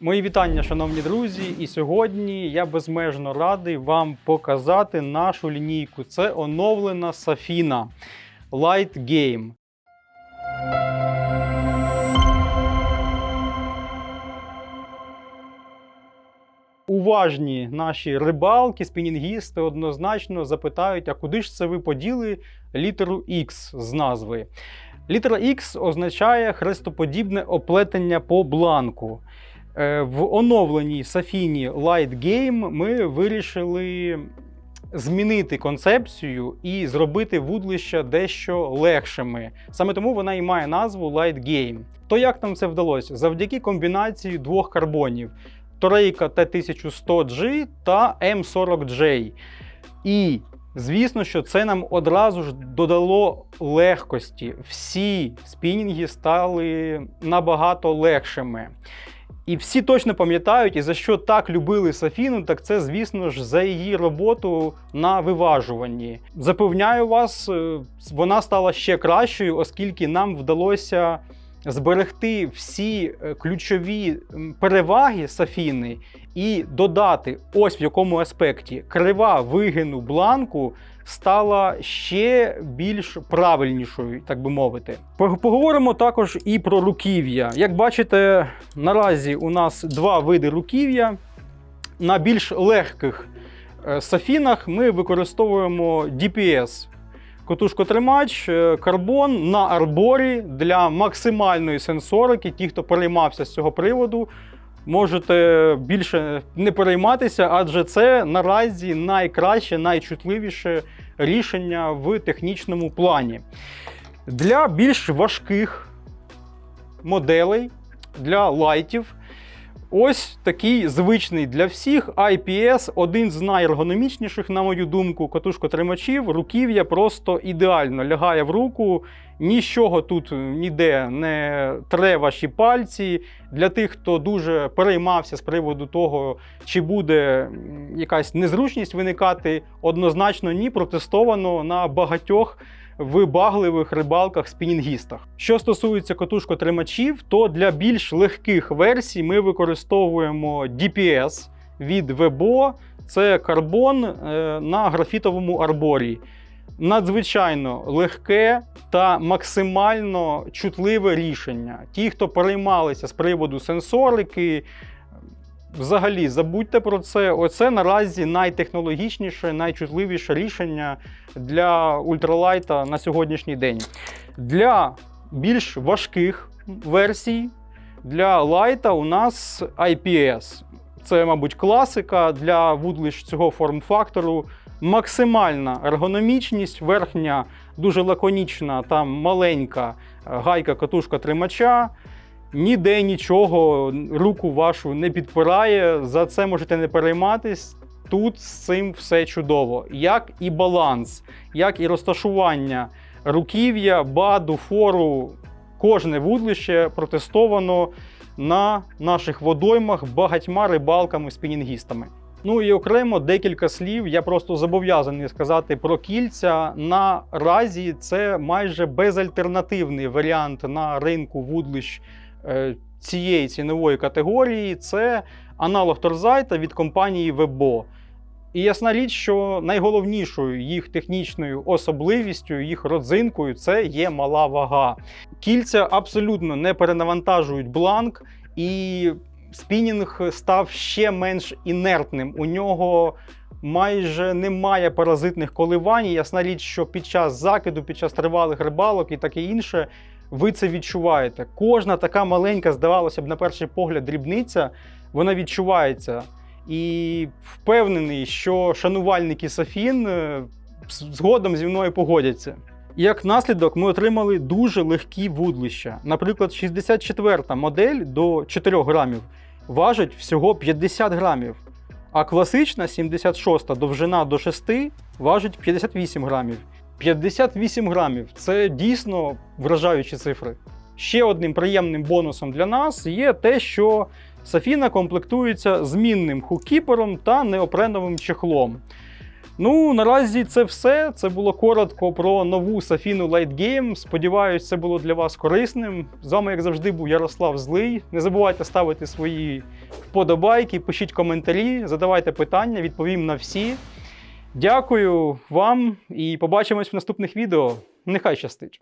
Мої вітання, шановні друзі. І сьогодні я безмежно радий вам показати нашу лінійку. Це оновлена Safina Light Game. Уважні наші рибалки, спінінгісти однозначно запитають, а куди ж це ви поділи літеру X з назви? Літера X означає хрестоподібне оплетення по бланку. Е, В оновленій Safini Light Game ми вирішили змінити концепцію і зробити вудлища дещо легшими. Саме тому вона і має назву Light Game. То як нам це вдалося? Завдяки комбінації двох карбонів: Торейка T1100G та M40J. І Звісно, що це нам одразу ж додало легкості. Всі спінінги стали набагато легшими. І всі точно пам'ятають, і за що так любили Сафіну, так це, звісно ж, за її роботу на виважуванні. Запевняю вас, е, вона стала ще кращою, оскільки нам вдалося зберегти всі е, ключові переваги Сафіни і додати ось в якому аспекті крива вигину бланку стала ще більш правильнішою, так би мовити. Поговоримо також і про руків'я. Як бачите, наразі у нас два види руків'я. На більш легких е, сафінах ми використовуємо DPS. Котушкотримач, е, карбон на арборі для максимальної сенсорики. Ті, хто переймався з цього приводу, можете більше не перейматися, адже це наразі найкраще, найчутливіше рішення в технічному плані. Для більш важких моделей, для лайтів. Ось такий звичний для всіх IPS, один з найергономічніших, на мою думку, катушкотримачів. Руків'я просто ідеально лягає в руку. Нічого тут ніде не тре ваші пальці. Для тих, хто дуже переймався з приводу того, чи буде якась незручність виникати, однозначно ні, протестовано на багатьох вибагливих рибалках спінінгістах. Що стосується катушкотримачів, то для більш легких версій ми використовуємо DPS від Webo. Це карбон е, на графітовому арборі. Надзвичайно легке та максимально чутливе рішення. Ті, хто переймалися з приводу сенсорики, взагалі забудьте про це. Оце наразі найтехнологічніше, найчутливіше рішення для ультралайта на сьогоднішній день. Для більш важких версій, для лайта у нас IPS. Це, мабуть, класика для вудлищ цього форм-фактору. Максимальна ергономічність, верхня дуже лаконічна, там маленька е, гайка катушка тримача. Ніде нічого руку вашу не підпирає. За це можете не перейматись. Тут з цим все чудово. Як і баланс, як і розташування руків'я, баду, фору. Кожне вудлище протестовано на наших водоймах багатьма рибалками-спінінгістами. Ну і окремо декілька слів. Я просто зобов'язаний сказати про кільця. Наразі це майже безальтернативний варіант на ринку вудлищ цієї цінової категорії. Це аналог Торзайта від компанії Webo. І ясна річ, що найголовнішою їх технічною особливістю, їх родзинкою це є мала вага. Кільця абсолютно не перенавантажують бланк, і спінінг став ще менш інертним. У нього майже немає паразитних коливань. Ясна річ, що під час закиду, під час тривалих рибалок і таке інше, ви це відчуваєте. Кожна така маленька, здавалося б, на перший погляд, дрібниця, вона відчувається. І впевнений, що шанувальники Сафін е, згодом зі мною погодяться. Як наслідок, ми отримали дуже легкі вудлища. Наприклад, 64-та модель до 4 грамів важить всього 50 грамів, а класична 76-та довжина до 6 важить 58 грамів. 58 грамів це дійсно вражаючі цифри. Ще одним приємним бонусом для нас є те, що Сафіна комплектується змінним хукіпером та неопреновим чехлом. Ну, наразі це все. Це було коротко про нову Сафіну Light Game. Сподіваюсь, це було для вас корисним. З вами, як завжди, був Ярослав Злий. Не забувайте ставити свої вподобайки, пишіть коментарі, задавайте питання, відповім на всі. Дякую вам і побачимось в наступних відео. Нехай щастить!